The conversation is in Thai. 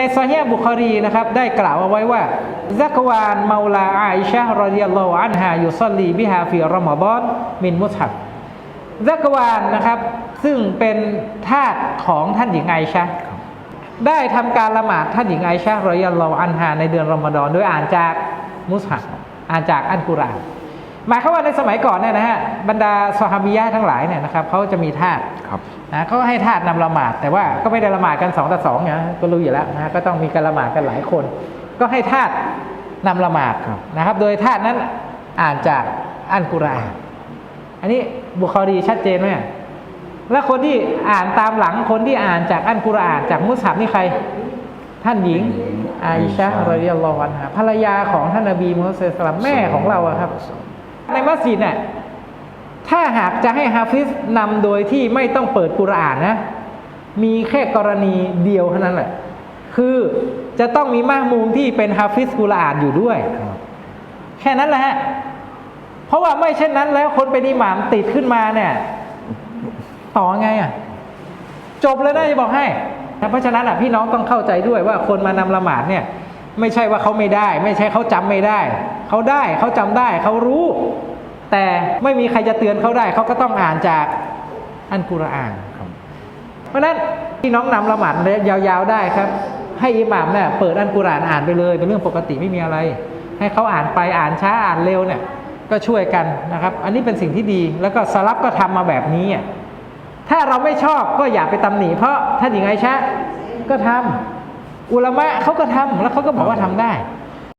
ในซอฮีบุคอรีนะครับได้กล่าวเอาไว้ว่าซักวานเมาลาอาอิชะฮ์รอดิยัลลอฮุอันฮายุซัลลีบิฮาฟีรอมฎอนมินมุสฮับซักวานนะครับซึ่งเป็นทาสของท่านหญิงไอชะได้ทำการละหมาดท่านหญิงไอชะห์รอดิยัลลอฮุอันฮาในเดือนรอมฎอนโดยอ่านจากมุสฮับอ่านจากอัลกุรอาน หมายความว่าในสมัยก่อนเนี่ยนะฮะบรรดาซอฮาบียะห์ทั้งหลายเนี่ยนะครับเขาจะมีทาสครับนะเขาให้ทาสนำละหมาด แต่ว่าก็ไม่ได้ละหมาดกันสองต่อสองนะก็รู้อยู่แล้วนะก็ต้องมีการละหมาดกันหลายคน ก็ให้ทาสนำละหมาดครับนะครับ โดยทาสนั้นอ่านจากอันกุรอานอันนี้บุคอรีชัดเจนไหมแล้วคนที่อ่านตามหลังคนที่อ่านจากอันกุรอาน จากมุสฮับนี่ใคร ท่านหญิงอาอิชะฮ์รอดิยัลลอฮุอันฮาภรรยาของท่านนบีมุฮัมมัดศ็อลลัลลอฮุอะลัยฮิวะซัลลัมแม่ของเราอะครับ ในมัสยิดเนี่ยถ้าหากจะให้ฮาฟิซนำโดยที่ไม่ต้องเปิดกุรอานนะ มีแค่กรณีเดียวเท่านั้นแหละ คือจะต้องมีมะมูมที่เป็นฮาฟิซกุรอานอยู่ด้วย แค่นั้นแหละฮะ เพราะว่าไม่เช่นนั้นแล้วคนเป็นอิหมามติดขึ้นมาเนี่ย ต่อไงอะ จบเลยนะจะบอกให้ เพราะฉะนั้นอะพี่น้องต้องเข้าใจด้วยว่าคนมานำละหมาดเนี่ย ไม่ใช่ว่าเขาไม่ได้ ไม่ใช่เขาจำไม่ได้ เขาได้เขาจำได้เขารู้ แต่ไม่มีใครจะเตือนเขาได้ เขาก็ต้องอ่านจากอันกุรอานครับ เพราะนั้นพี่น้องนำละหมาดยาวๆได้ครับ ให้อิหม่ามเนี่ยเปิดอันกุรอานอ่านไปเลยเป็นเรื่องปกติไม่มีอะไร ให้เขาอ่านไปอ่านช้าอ่านเร็วเนี่ยก็ช่วยกันนะครับ อันนี้เป็นสิ่งที่ดีแล้วก็สลับก็ทำมาแบบนี้อะถ้าเราไม่ชอบก็อย่าไปตำหนิเพราะท่านหญิงไอชะก็ทำ อุลามะเขาก็ทำแล้วเขาก็บอกว่าทำได้